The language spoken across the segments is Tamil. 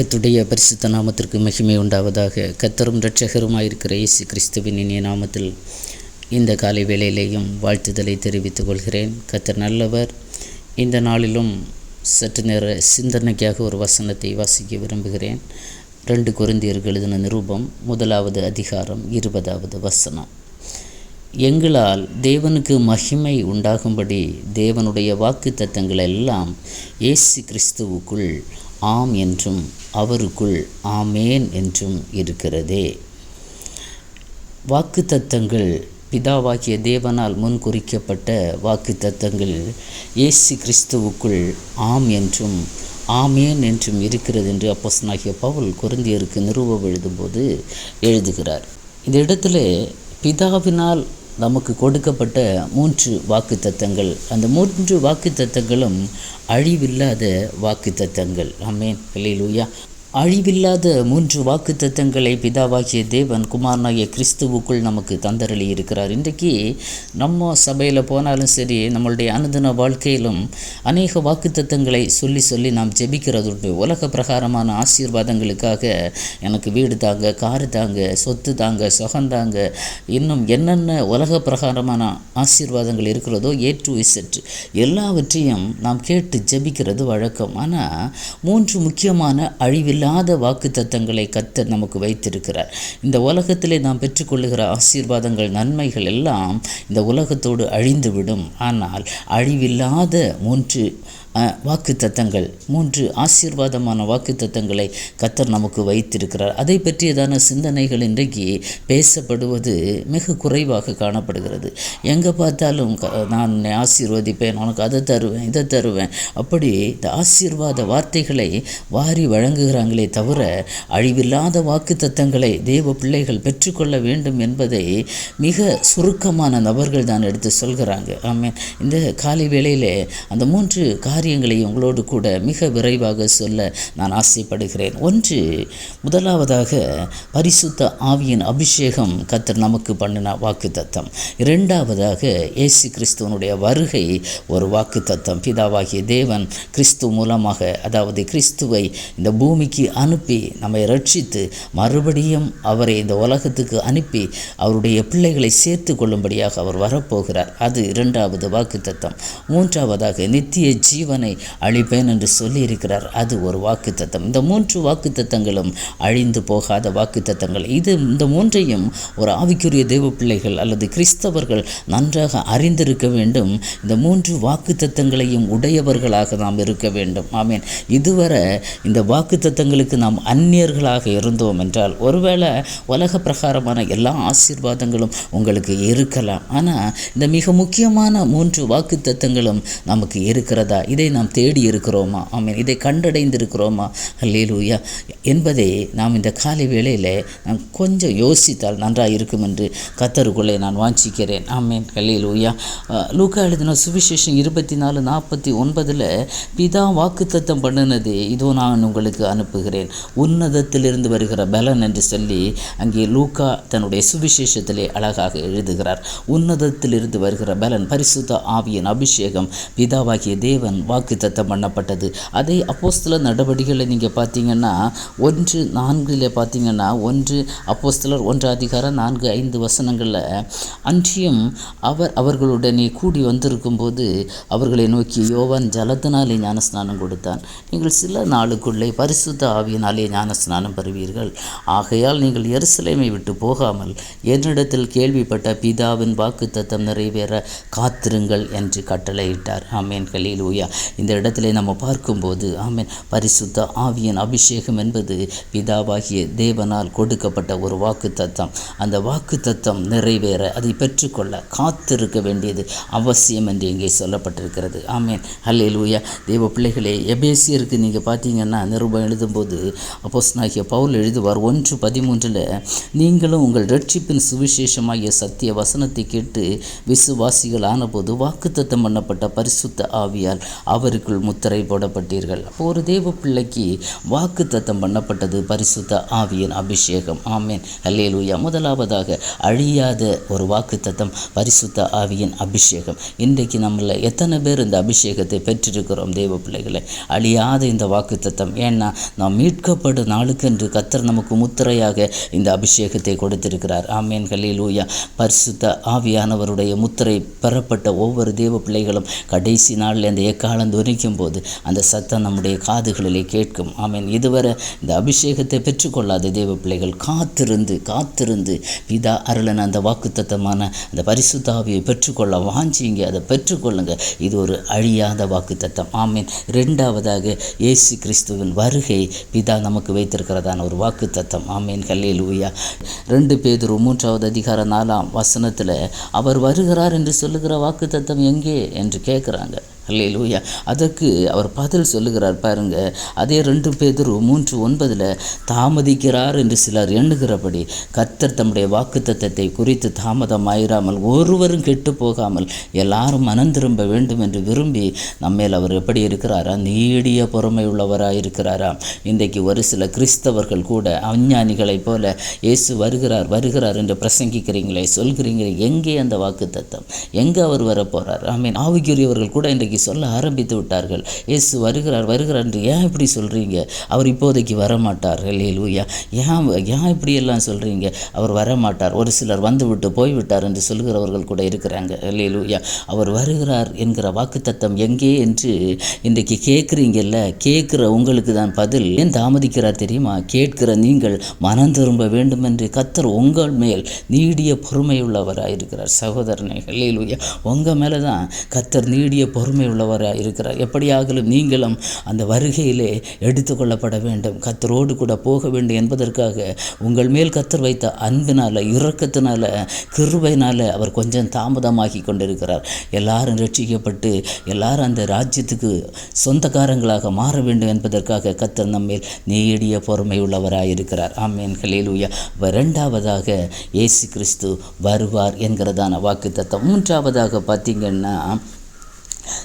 கத்துடைய பரிசுத்த நாமத்திற்கு மகிமை உண்டாவதாக கத்தரும் இரட்சகருமாயிருக்கிற இயேசு கிறிஸ்துவின் இனிய நாமத்தில் இந்த காலை வேளையிலேயும் வாழ்த்துதலை தெரிவித்துக் கொள்கிறேன். கத்தர் நல்லவர். இந்த நாளிலும் சற்று நேர சிந்தனைக்காக ஒரு வசனத்தை வாசிக்க விரும்புகிறேன். ரெண்டு குருந்தியர்கள் எழுதின நிரூபம் முதலாவது அதிகாரம் இருபதாவது வசனம். எங்களால் தேவனுக்கு மகிமை உண்டாகும்படி தேவனுடைய வாக்கு தத்தங்கள் எல்லாம் இயேசு கிறிஸ்துவுக்குள் ஆம் என்றும் அவருக்குள் ஆமேன் என்றும் இருக்கிறதே. வாக்கு தத்தங்கள் பிதாவாகிய தேவனால் முன் குறிக்கப்பட்ட வாக்கு தத்தங்கள் இயேசு கிறிஸ்துவுக்குள் ஆம் என்றும் ஆமேன் என்றும் இருக்கிறது என்று அப்போசனாகிய பவுல் குருந்தியருக்கு நிறுவ எழுதும்போது எழுதுகிறார். இந்த இடத்துல பிதாவினால் நமக்கு கொடுக்கப்பட்ட மூன்று வாக்கு தத்தங்கள் அந்த மூன்று வாக்கு தத்தங்களும் அழிவில்லாத வாக்கு தத்தங்கள் ஆமேன். இல்லையிலூயா அழிவில்லாத மூன்று வாக்கு தத்தங்களை பிதாவாகிய தேவன் குமாரனாகிய கிறிஸ்துவுக்குள் நமக்கு தந்தரளி இருக்கிறார் இன்றைக்கு நம்ம சபையில் போனாலும் சரி நம்மளுடைய அனுதின வாழ்க்கையிலும் அநேக வாக்கு தத்தங்களை சொல்லி சொல்லி நாம் ஜெபிக்கிறது உண்டு உலக பிரகாரமான ஆசீர்வாதங்களுக்காக எனக்கு வீடு தாங்க காரு தாங்க சொத்து தாங்க சுகம் தாங்க இன்னும் என்னென்ன உலக பிரகாரமான ஆசீர்வாதங்கள் இருக்கிறதோ ஏ டு இசட் எல்லாவற்றையும் நாம் கேட்டு ஜெபிக்கிறது வழக்கம். ஆனால் மூன்று முக்கியமான அழிவில் இல்லாத வாக்கு தத்தங்களை கத்தர் நமக்கு வைத்திருக்கிறார். இந்த உலகத்திலே நாம் பெற்றுக்கொள்ளுகிற ஆசீர்வாதங்கள் நன்மைகள் எல்லாம் இந்த உலகத்தோடு அழிந்துவிடும். ஆனால் அழிவில்லாத மூன்று வாக்கு தத்தங்கள் மூன்று ஆசீர்வாதமான வாக்கு தத்தங்களை கத்தர் நமக்கு வைத்திருக்கிறார். அதை பற்றியதான சிந்தனைகள் இன்றைக்கு பேசப்படுவது மிக குறைவாக காணப்படுகிறது. எங்கே பார்த்தாலும் நான் உன்னை ஆசீர்வதிப்பேன் உனக்கு அதை தருவேன் இதை தருவேன். அப்படி இந்த ஆசீர்வாத வார்த்தைகளை வாரி வழங்குகிறாங்களே தவிர அழிவில்லாத வாக்கு தத்தங்களை தேவ பிள்ளைகள் பெற்றுக்கொள்ள வேண்டும் என்பதை மிக சுருக்கமான நபர்கள் தான் எடுத்து சொல்கிறாங்க. ஆமாம் இந்த காலை வேளையிலே அந்த மூன்று காரியங்களை உங்களோடு கூட மிக விரைவாக சொல்ல நான் ஆசைப்படுகிறேன். ஒன்று முதலாவதாக பரிசுத்த ஆவியின் அபிஷேகம் கத்தர் நமக்கு பண்ணின வாக்கு தத்தம் இரண்டாவதாக இயேசு கிறிஸ்துவனுடைய வருகை ஒரு வாக்கு தத்தம் பிதாவாகிய தேவன் கிறிஸ்து மூலமாக அதாவது கிறிஸ்துவை இந்த பூமிக்கு அனுப்பி நம்மை ரட்சித்து மறுபடியும் அவரை இந்த உலகத்துக்கு அனுப்பி அவருடைய பிள்ளைகளை சேர்த்து கொள்ளும்படியாக அவர் வரப்போகிறார். அது இரண்டாவது வாக்கு தத்தம் மூன்றாவதாக நித்திய ஜீவனை அழிப்பேன் என்று சொல்லியிருக்கிறார். அது ஒரு வாக்கு தத்தம் இந்த மூன்று வாக்கு தத்தங்களும் அழிந்து போகாத வாக்கு தத்தங்கள் இது இந்த மூன்றையும் ஒரு ஆவிக்குரிய தெய்வ பிள்ளைகள் அல்லது கிறிஸ்தவர்கள் நன்றாக அறிந்திருக்க வேண்டும். இந்த மூன்று வாக்கு தத்தங்களையும் உடையவர்களாக நாம் இருக்க வேண்டும். ஆமீன். இதுவரை இந்த வாக்கு தத்தங்களுக்கு நாம் அந்நியர்களாக இருந்தோம் என்றால் ஒருவேளை உலக பிரகாரமான எல்லா ஆசீர்வாதங்களும் உங்களுக்கு இருக்கலாம். ஆனால் இந்த மிக முக்கியமான மூன்று வாக்கு தத்தங்களும் நமக்கு இருக்கிறதா? இதை நாம் தேடி இருக்கிறோமா? ஆமீன். இதை கண்டடைந்திருக்கிறோமா? அல்லேலூயா. என்பதை நாம் இந்த காலை வேளையில் நாம் கொஞ்சம் யோசித்தால் நன்றாக இருக்கும் என்று கத்தருக்குள்ளே நான் வாஞ்சிக்கிறேன். ஆமேன். அல்லேலூயா. லூக்கா எழுதின சுவிசேஷம் இருபத்தி நாலு நாற்பத்தி ஒன்பதில் பிதா வாக்குத்தத்தம் பண்ணினது இதோ நான் உங்களுக்கு அனுப்புகிறேன். உன்னதத்திலிருந்து வருகிற பலன் என்று சொல்லி அங்கே லூக்கா தன்னுடைய சுவிசேஷத்திலே அழகாக எழுதுகிறார். உன்னதத்திலிருந்து வருகிற பலன் பரிசுத்த ஆவியின் அபிஷேகம் பிதாவாகிய தேவன் வாக்குத்தத்தம் பண்ணப்பட்டது. அதை அப்போஸ்தல நடவடிக்கைகளை நீங்கள் பார்த்தீங்கன்னா ஒன்று நான்கில் பார்த்தீங்கன்னா ஒன்று அப்போஸ்தலர் ஒன்று அதிகாரம் நான்கு ஐந்து வசனங்களில் அன்றியும் அவர் அவர்களுடனே கூடி வந்திருக்கும்போது அவர்களை நோக்கி யோவான் ஜலத்தினாலே ஞானஸ்நானம் கொடுத்தான். நீங்கள் சில நாளுக்குள்ளே பரிசுத்த ஆவியினாலே ஞானஸ்நானம் பெறுவீர்கள். ஆகையால் நீங்கள் எருசலேமை விட்டு போகாமல் என்னிடத்தில் கேள்விப்பட்ட பிதாவின் வாக்கு தத்தம் நிறைவேற காத்திருங்கள் என்று கட்டளையிட்டார். ஆமேன். கலீல் ஊயா இந்த இடத்துல நம்ம பார்க்கும்போது ஆமேன் பரிசுத்த ஆவியின் அபிஷேகம் என்பது பிதாவாகிய தேவனால் கொடுக்கப்பட்ட ஒரு வாக்கு தத்தம் அந்த வாக்கு தத்தம் நிறைவேற அதை பெற்றுக்கொள்ள காத்திருக்க வேண்டியது அவசியம் என்று இங்கே சொல்லப்பட்டிருக்கிறது. ஆமேன். ஹல்லே லூயா தேவ பிள்ளைகளே எபேசியருக்கு நீங்கள் பார்த்தீங்கன்னா நிருபம் எழுதும்போது அப்போஸ்னாகிய பவுல் எழுதுவார் ஒன்று பதிமூன்றில் நீங்களும் உங்கள் ரட்சிப்பின் சுவிசேஷமாகிய சத்திய வசனத்தை கேட்டு விசுவாசிகள் ஆனபோது வாக்குத்தத்தம் பண்ணப்பட்ட பரிசுத்த ஆவியால் அவருக்குள் முத்திரை போடப்பட்டீர்கள். அப்போ ஒரு தேவ பிள்ளைக்கு வாக்கு தத்தம் பண்ணப்பட்டது பரிசுத்த ஆவியின் அபிஷேகம். ஆமேன். அல்லேலூயா. முதலாவதாக அழியாத ஒரு வாக்கு தத்தம் பரிசுத்த ஆவியின் அபிஷேகம். இன்றைக்கு நம்மள எத்தனை பேர் இந்த அபிஷேகத்தை பெற்றிருக்கிறோம் தேவ பிள்ளைகளை? அழியாத இந்த வாக்கு தத்தம். ஏன்னா நாம் மீட்கப்படும் நாளுக்கென்று கத்தர் நமக்கு முத்திரையாக இந்த அபிஷேகத்தை கொடுத்திருக்கிறார். ஆமேன். ஹல்லேலூயா பரிசுத்த ஆவியானவருடைய முத்திரை பெறப்பட்ட ஒவ்வொரு தேவ பிள்ளைகளும் கடைசி நாளில் அந்த எக்கால துணிக்கும் போது அந்த சத்தம் நம்முடைய காதுகளிலே கேட்கும். ஆமேன். இதுவரை இந்த அபிஷேகத்தை பெற்றுக்கொள்ளாத தேவ பிள்ளைகள் காத்திருந்து காத்திருந்து பிதா அருளன் அந்த வாக்குத்தத்தமான அந்த பரிசுத்தாவியை பெற்றுக்கொள்ள வாஞ்சிங்க அதை பெற்றுக்கொள்ளுங்க. இது ஒரு அழியாத வாக்குத்தத்தம். ஆமீன். ரெண்டாவதாக இயேசு கிறிஸ்துவின் வருகை பிதா நமக்கு வைத்திருக்கிறதான ஒரு வாக்குத்தத்தம். ஆமீன். கல்லே லூயா ரெண்டு பேதுரு மூன்றாவது அதிகார நாலாம் வசனத்தில் அவர் வருகிறார் என்று சொல்லுகிற வாக்குத்தத்தம் எங்கே? என்று கேட்குறாங்க. அல்லேலூயா அதற்கு அவர் பதில் சொல்லுகிறார் பாருங்க. அதே ரெண்டு பேதரு மூன்று ஒன்பதில் தாமதிக்கிறார் என்று சிலர் எண்ணுகிறபடி கர்த்தர் தம்முடைய வாக்குத்தத்தை குறித்து தாமதமாயிராமல் ஒருவரும் கெட்டு போகாமல் எல்லாரும் மனம் திரும்ப வேண்டும் என்று விரும்பி நம்மேல் அவர் எப்படி இருக்கிறாரா? நீடிய பொறுமை உள்ளவராக இருக்கிறாரா இன்றைக்கு ஒரு சில கிறிஸ்தவர்கள் கூட அஞ்ஞானிகளைப் போல இயேசு வருகிறார் வருகிறார் என்று பிரசங்கிக்கிறீங்களே சொல்கிறீங்களே எங்கே அந்த வாக்குத்தத்தம்? எங்கே அவர் வரப்போகிறார் ஐ மீன் ஆவிக்குரியவர்கள் கூட இன்றைக்கு சொல்ல ஆரம்பித்து விட்டார்கள். இயேசு வருகிறார் வருகிறார் என்று ஏன் இப்படி சொல்கிறீங்க அவர் இப்போதைக்கு வரமாட்டார். லூயா ஏன் ஏன் இப்படியெல்லாம் சொல்கிறீங்க அவர் வரமாட்டார். ஒரு சிலர் வந்துவிட்டு போய்விட்டார் என்று சொல்கிறவர்கள் கூட இருக்கிறாங்க. லூயா அவர் வருகிறார் என்கிற வாக்குத்தத்தம் எங்கே என்று இன்றைக்கு கேட்குறீங்கல்ல? கேட்குற உங்களுக்கு தான் பதில். ஏன் தாமதிக்கிறார் தெரியுமா? கேட்கிற நீங்கள் மனம் திரும்ப வேண்டும் என்று கத்தர் உங்கள் மேல் நீடிய பொறுமையுள்ளவராக இருக்கிறார் சகோதரனை லூயா உங்கள் மேலே தான் கத்தர் நீடிய பொறுமை உள்ளவராக இருக்கிறார். எப்படியாகலும் நீங்களும் அந்த வருகையிலே எடுத்துக்கொள்ளப்பட வேண்டும். கத்தரோடு கூட போக வேண்டும் என்பதற்காக உங்கள் மேல் கத்தர் வைத்த அன்பினால் இரக்கத்தினால கிருபையினால் அவர் கொஞ்சம் தாமதமாகி கொண்டிருக்கிறார். எல்லாரும் ரட்சிக்கப்பட்டு எல்லாரும் அந்த ராஜ்யத்துக்கு சொந்தக்காரங்களாக மாற வேண்டும் என்பதற்காக கத்தர் நம்மேல் நீடிய பொறுமை உள்ளவராக இருக்கிறார். ஆமேன். ஹலேலூயா ரெண்டாவதாக இயேசு கிறிஸ்து வருவார் என்கிறதான வாக்கு தத்தம் மூன்றாவதாக பார்த்தீங்கன்னா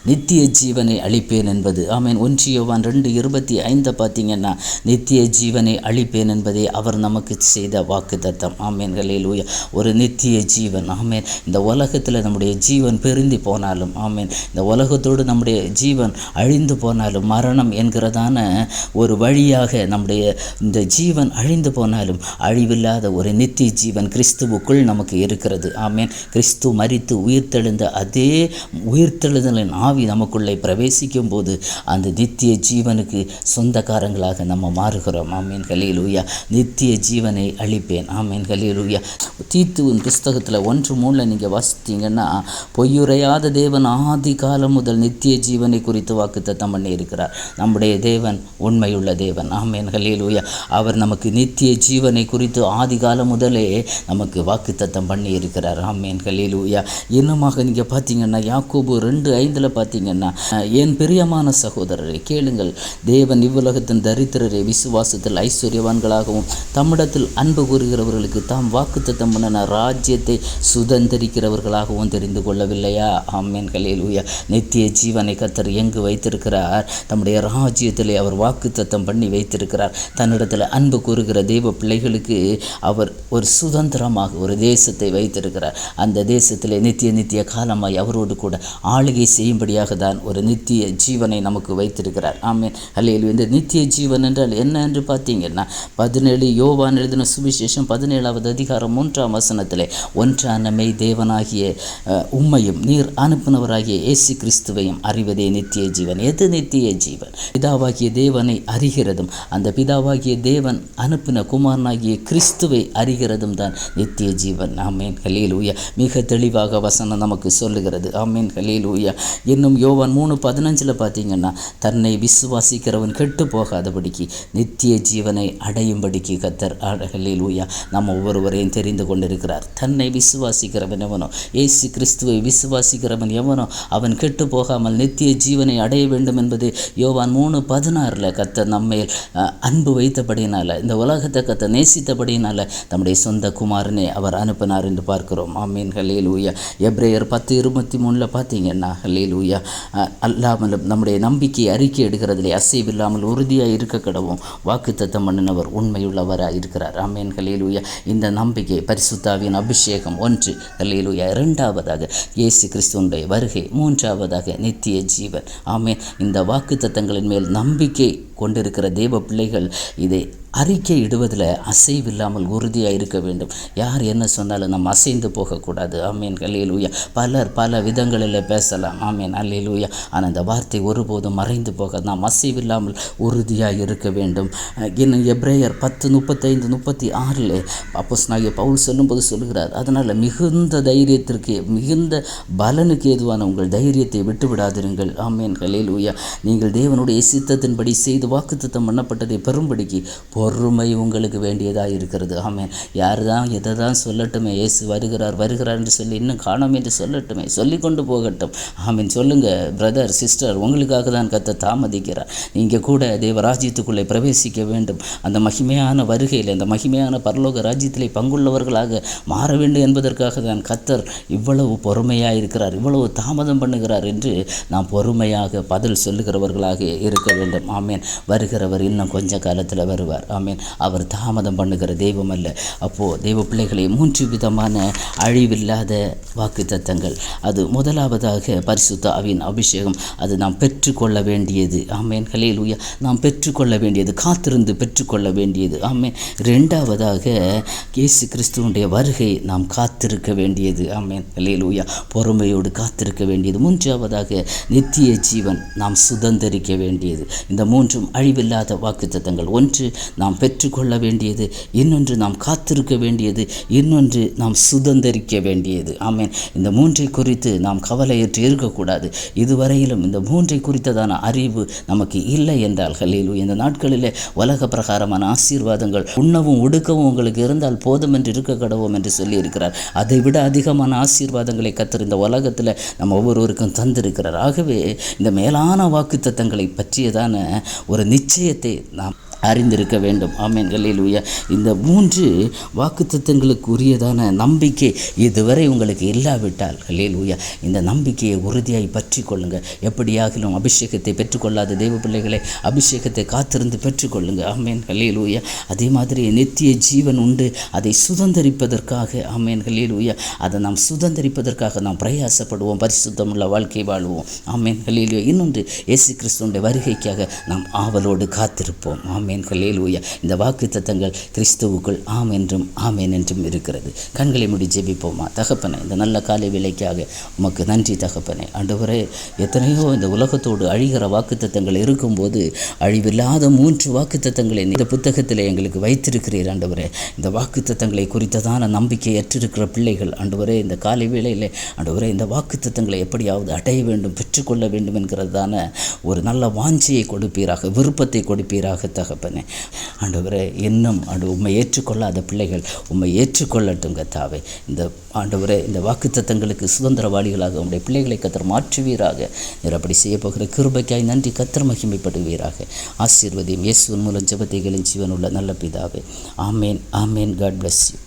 நித்திய ஜீவனை அளிப்பேன் என்பது. ஆமேன். ஒன்றியவான் ரெண்டு இருபத்தி ஐந்தை பார்த்தீங்கன்னா நித்திய ஜீவனை அளிப்பேன் என்பதே அவர் நமக்கு செய்த வாக்கு தத்தம் ஆமேன். லூயா ஒரு நித்திய ஜீவன் ஆமேன். இந்த உலகத்தில் நம்முடைய ஜீவன் பெருந்தி போனாலும் ஆமேன். இந்த உலகத்தோடு நம்முடைய ஜீவன் அழிந்து போனாலும் மரணம் என்கிறதான ஒரு வழியாக நம்முடைய இந்த ஜீவன் அழிந்து போனாலும் அழிவில்லாத ஒரு நித்திய ஜீவன் கிறிஸ்துவுக்குள் நமக்கு இருக்கிறது. ஆமேன். கிறிஸ்து மரித்து உயிர்த்தெழுந்த அதே உயிர்த்தெழுதலின் ஆவி நமக்குள்ளே பிரவேசிக்கும் போது அந்த நித்திய ஜீவனுக்கு சொந்தக்காரங்களாக நம்ம மாறுகிறோம். ஆமீன். கலியலூயா நித்திய ஜீவனை அளிப்பேன். ஆமீன். கலியலூயா தீத்துவின் புஸ்தகத்தில் ஒன்று மூணில் நீங்கள் வாசித்தீங்கன்னா பொய்யுரையாத தேவன் ஆதி காலம் முதல் நித்திய ஜீவனை குறித்து வாக்குத்தத்தம் பண்ணி இருக்கிறார். நம்முடைய தேவன் உண்மையுள்ள தேவன். ஆமேன். கலியலூயா அவர் நமக்கு நித்திய ஜீவனை குறித்து ஆதி காலம் முதலே நமக்கு வாக்குத்தத்தம் பண்ணி இருக்கிறார் ஆமேன். கலியலூயா இன்னமாக நீங்கள் பார்த்தீங்கன்னா யாக்கோபு ரெண்டு ஐந்தில் பார்த்தீங்கன்னா பார்த்தீங்கன்னா என் பிரியமான சகோதரரை கேளுங்கள். தேவன் இவ்வுலகத்தின் தரித்திரரை விசுவாசத்தில் ஐஸ்வர்யவான்களாகவும் தம்மிடத்தில் அன்பு கூறுகிறவர்களுக்கு தாம் வாக்குத்தத்தம் பண்ணின ராஜ்யத்தை சுதந்திரிக்கிறவர்களாகவும் தெரிந்து கொள்ளவில்லையா? ஆமேன். கலையிலூயா நித்திய ஜீவனை கத்தர் எங்கு வைத்திருக்கிறார்? தம்முடைய ராஜ்யத்திலே அவர் வாக்குத்தத்தம் பண்ணி வைத்திருக்கிறார். தன்னிடத்தில் அன்பு கூறுகிற தெய்வ பிள்ளைகளுக்கு அவர் ஒரு சுதந்திரமாக ஒரு தேசத்தை வைத்திருக்கிறார். அந்த தேசத்திலே நித்திய நித்திய காலமாய் அவரோடு கூட ஆளுகை செய்யும்படியாக தான் ஒரு நித்திய ஜீவனை நமக்கு வைத்திருக்கிறார். ஆமேன். அல்லையில் இந்த நித்திய ஜீவன் என்றால் என்ன என்று பார்த்தீங்கன்னா பதினேழு யோவான் எழுதின சுவிசேஷம் பதினேழாவது அதிகாரம் மூன்றாம் வசனத்திலே ஒன்றானமை மெய் தேவனாகிய உம்மையும் நீர் அனுப்பினவராகிய இயேசு கிறிஸ்துவையும் அறிவதே நித்திய ஜீவன். எது நித்திய ஜீவன்? பிதாவாகிய தேவனை அறிகிறதும் அந்த பிதாவாகிய தேவன் அனுப்பின குமாரனாகிய கிறிஸ்துவை அறிகிறதும் தான் நித்திய ஜீவன். ஆமேன். ஹலீலூயா மிக தெளிவாக வசனம் நமக்கு சொல்லுகிறது. ஆமேன். ஹலீலூயா இன்னும் யோவான் மூணு பதினஞ்சில் பார்த்தீங்கன்னா தன்னை விசுவாசிக்கிறவன் கெட்டு போகாதபடிக்கு நித்திய ஜீவனை அடையும்படிக்கு கத்தர் ஹலீலூயா நம்ம ஒவ்வொருவரையும் தெரிந்து கொண்டிருக்கிறார். தன்னை விசுவாசிக்கிறவன் எவனோ ஏசு கிறிஸ்துவை விசுவாசிக்கிறவன் எவனோ அவன் கெட்டு போகாமல் நித்திய ஜீவனை அடைய வேண்டும் என்பது யோவான் மூணு பதினாறில் கத்தர் நம்மேல் அன்பு வைத்தபடியினால இந்த உலகத்தை கத்த நேசித்தபடியினால நம்முடைய சொந்த குமாரனை அவர் அனுப்பினார் என்று பார்க்கிறோம். ஆமீன் ஹலே ஊயா எப்ரேயர் பத்து இருபத்தி மூணில் பார்த்தீங்கன்னா ஹலே ஹலேலூயா அல்லாமலும் நம்முடைய நம்பிக்கையை அறிக்கை எடுக்கிறதிலே அசைவில்லாமல் உறுதியாக இருக்க கடவும். வாக்குத்தத்தம் பண்ணினவர் உண்மையுள்ளவராக இருக்கிறார். ஆமேன். ஹலேலூயா இந்த நம்பிக்கை பரிசுத்தாவின் அபிஷேகம் ஒன்று. ஹலேலூயா இரண்டாவதாக இயேசு கிறிஸ்துவனுடைய வருகை. மூன்றாவதாக நித்திய ஜீவன். ஆமேன். இந்த வாக்குத்தத்தங்களின் மேல் நம்பிக்கை கொண்டிருக்கிற தேவ பிள்ளைகள் இதை அறிக்கை இடுவதில் அசைவில்லாமல் உறுதியாக இருக்க வேண்டும். யார் என்ன சொன்னாலும் நம்ம அசைந்து போகக்கூடாது. ஆமீன். அல்லேலூயா. பலர் பல விதங்களில் பேசலாம். ஆமீன். அல்லேலூயா. ஆனால் அந்த வார்த்தை ஒருபோதும் மறைந்து போக நாம் அசைவில்லாமல் உறுதியாக இருக்க வேண்டும். இன்னும் எப்ரேயர் பத்து முப்பத்தைந்து முப்பத்தி ஆறில் அப்போஸ் நாகிய பவுல் சொல்லும்போது சொல்லுகிறார் அதனால் மிகுந்த தைரியத்திற்கு மிகுந்த பலனுக்கு ஏதுவான உங்கள் தைரியத்தை விட்டு விடாதிருங்கள் ஆமீன். அல்லேலூயா. நீங்கள் தேவனுடைய சித்தத்தின்படி செய்து வாக்குத்தத்தம் பண்ணப்பட்டதை பெரும்படிக்கு பொறுமை உங்களுக்கு வேண்டியதாக இருக்கிறது. ஆமேன். யார் தான் எதை தான் சொல்லட்டுமே ஏசு வருகிறார் வருகிறார் என்று சொல்லி இன்னும் காணோம் என்று சொல்லட்டுமே சொல்லி கொண்டு போகட்டும். ஆமீன். சொல்லுங்கள் பிரதர் சிஸ்டர் உங்களுக்காக தான் கத்த தாமதிக்கிறார். நீங்கள் கூட தேவராஜ்யத்துக்குள்ளே பிரவேசிக்க வேண்டும். அந்த மகிமையான வருகையில் அந்த மகிமையான பரலோக ராஜ்யத்திலே பங்குள்ளவர்களாக மாற வேண்டும் என்பதற்காக தான் கத்தர் இவ்வளவு பொறுமையாக இருக்கிறார் இவ்வளவு தாமதம் பண்ணுகிறார் என்று நாம் பொறுமையாக பதில் சொல்லுகிறவர்களாக இருக்க வேண்டும். ஆமேன். வருகிறவர் இன்னும் கொஞ்ச காலத்தில் வருவார். ஆமீன். அவர் தாமதம் பண்ணுகிற தெய்வம் அல்ல அப்போது தெய்வ பிள்ளைகளை மூன்று விதமான அழிவில்லாத வாக்கு தத்தங்கள் அது முதலாவதாக பரிசுத்த அவின் அபிஷேகம். அது நாம் பெற்றுக்கொள்ள வேண்டியது. ஆமேன். ஹலேலூயா நாம் பெற்றுக்கொள்ள வேண்டியது. காத்திருந்து பெற்றுக்கொள்ள வேண்டியது. ஆமேன். ரெண்டாவதாக இயேசு கிறிஸ்துவனுடைய வருகை நாம் காத்திருக்க வேண்டியது. ஆமேன். ஹலேலூயா பொறுமையோடு காத்திருக்க வேண்டியது. மூன்றாவதாக நித்திய ஜீவன் நாம் சுதந்திரிக்க வேண்டியது. இந்த மூன்றும் அழிவில்லாத வாக்குத்தத்தங்கள். ஒன்று நாம் பெற்றுக்கொள்ள வேண்டியது இன்னொன்று நாம் காத்திருக்க வேண்டியது இன்னொன்று நாம் சுதந்திரிக்க வேண்டியது. ஆமேன். இந்த மூன்றை குறித்து நாம் கவலையற்று இருக்கக்கூடாது. இதுவரையிலும் இந்த மூன்றை குறித்ததான அறிவு நமக்கு இல்லை என்றால் ஹலீலு இந்த நாட்களிலே உலக பிரகாரமான ஆசீர்வாதங்கள் உண்ணவும் உடுக்கவும் உங்களுக்கு இருந்தால் போதும் என்று இருக்க கடவோம் என்று சொல்லியிருக்கிறார். அதை விட அதிகமான ஆசீர்வாதங்களை கத்தர் இந்த உலகத்தில் நம்ம ஒவ்வொருவருக்கும் தந்திருக்கிறார். ஆகவே இந்த மேலான வாக்குத்தத்தங்களை பற்றியதான ஒரு நிச்சயத்தை நாம் அறிந்திருக்க வேண்டும். ஆமேன். கல்லேலூயா இந்த மூன்று வாக்குத்தத்தங்களுக்கு உரியதான நம்பிக்கை இதுவரை உங்களுக்கு இல்லாவிட்டால் கல்லேலூயா இந்த நம்பிக்கையை உறுதியாய் பற்றி கொள்ளுங்கள். எப்படியாகிலும் அபிஷேகத்தை பெற்றுக்கொள்ளாத தெய்வ பிள்ளைகளை அபிஷேகத்தை காத்திருந்து பெற்றுக்கொள்ளுங்க. ஆமேன். கல்லேலூயா அதே மாதிரி நித்திய ஜீவன் உண்டு. அதை சுதந்திரிப்பதற்காக ஆமேன். கல்லேலூயா அதை நாம் சுதந்திரிப்பதற்காக நாம் பிரயாசப்படுவோம். பரிசுத்தமுள்ள வாழ்க்கை வாழ்வோம். ஆமேன். கல்லேலூயா இன்னொன்று இயேசு கிறிஸ்துவனுடைய வருகைக்காக நாம் ஆவலோடு காத்திருப்போம். ஆமேன். கல்லேலூயா இந்த வாக்கு தத்தங்கள் கிறிஸ்துவுக்குள் ஆம் என்றும் ஆமேன் என்றும் இருக்கிறது. கண்களை முடி ஜெபிப்போமா? தகப்பனை இந்த நல்ல காலை வேலைக்காக உமக்கு நன்றி தகப்பனை. ஆண்டவரே எத்தனையோ இந்த உலகத்தோடு அழிகிற வாக்குத்தத்தங்கள் இருக்கும்போது அழிவில்லாத மூன்று வாக்குத்தத்தங்களை இந்த புத்தகத்தில் எங்களுக்கு வைத்திருக்கிறீர் ஆண்டவரே. இந்த வாக்குத்தத்தங்களை குறித்ததான நம்பிக்கை ஏற்றிருக்கிற பிள்ளைகள் ஆண்டவரே இந்த காலை வேளையில் ஆண்டவரே இந்த வாக்குத்தத்தங்களை எப்படியாவது அடைய வேண்டும் பெற்றுக்கொள்ள வேண்டும் என்கிறதான ஒரு நல்ல வாஞ்சியை கொடுப்பீராக விருப்பத்தை கொடுப்பீராக தகப்பனே ஆண்டவரே இன்னும் ஆண்டு உண்மை ஏற்றுக்கொள்ளாத பிள்ளைகள் உண்மை ஏற்றுக்கொள்ளட்டும் கத்தாவே இந்த ஆண்டவரே இந்த வாக்குத்தத்தங்களுக்கு சுதந்திரவாளிகளாக உங்களுடைய பிள்ளைகளை கத்தர் மாற்றுவீராக. நீர் அப்படி செய்ய போகிற கிருபைக்காய் நன்றி கத்தர் மகிமைப்படுவீராக. ஆசீர்வதியும் இயேசுவின் மூலம் ஜெபத்தைகளின் ஜீவனுள்ள நல்ல பிதாவே. ஆமேன் ஆமேன். God bless you